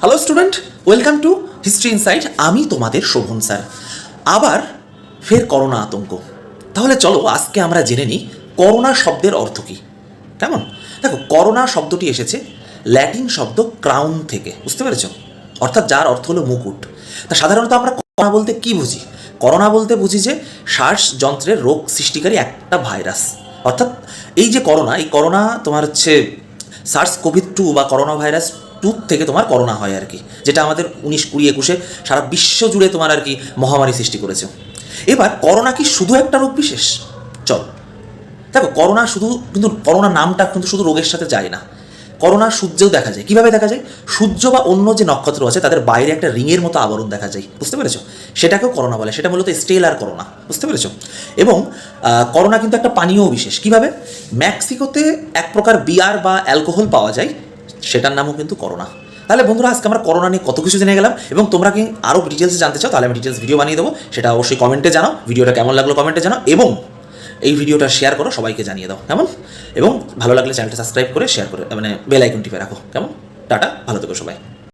Hello student welcome to history insight আমি তোমাদের Sovan sir. আবার ফের করোনা আতঙ্ক। তাহলে চলো, আজকে আমরা জেনে নিই করোনা শব্দের অর্থ কী। কেমন? দেখো, করোনা শব্দটি এসেছে ল্যাটিন শব্দ ক্রাউন থেকে। বুঝতে পেরেছ? অর্থাৎ যার অর্থ হলো মুকুট। তা সাধারণত আমরা করোনা বলতে কি বুঝি? করোনা বলতে বুঝি যে শ্বাস যন্ত্রের রোগ সৃষ্টিকারী একটা ভাইরাস। অর্থাৎ এই যে করোনা, এই করোনা তোমার হচ্ছে সার্স কোভিড টু বা করোনা ভাইরাস টু থেকে তোমার করোনা হয় আর কি, যেটা আমাদের উনিশ কুড়ি একুশে সারা বিশ্ব জুড়ে তোমার আর কি মহামারী সৃষ্টি করেছে। এবার করোনা কি শুধু একটা রোগ বিশেষ? চল। দেখো, করোনা শুধু কিন্তু করোনা নামটা কিন্তু শুধু রোগের সাথে যায় না। করোনা সূর্যেও দেখা যায়। কীভাবে দেখা যায়? সূর্য বা অন্য যে নক্ষত্র আছে, তাদের বাইরে একটা রিংয়ের মতো আবরণ দেখা যায়। বুঝতে পেরেছ? সেটাকেও করোনা বলে। সেটা মূলত স্টেলার করোনা। বুঝতে পেরেছ? এবং করোনা কিন্তু একটা পানীয় বিশেষ। কীভাবে? মেক্সিকোতে এক প্রকার বিয়ার বা অ্যালকোহল পাওয়া যায়। সেটার নামও কিন্তু করোনা। তাহলে বন্ধুরা, আজকে আমরা করোনা নিয়ে কত কিছু জেনে গেলাম এবং তোমরা কি আরও ডিটেলসে জানতে চাও, তাহলে আমি ডিটেলস ভিডিও বানিয়ে দেবো। সেটা অবশ্যই কমেন্টে জানাও ভিডিওটা কেমন লাগল কমেন্টে জানাও এবং এই ভিডিওটা শেয়ার করো, সবাইকে জানিয়ে দাও, কেমন? এবং ভালো লাগলে চ্যানেলটা সাবস্ক্রাইব করে শেয়ার করে মানে বেল আইকন টিপে রাখো, কেমন? টাটা, ভালো থেকো সবাই।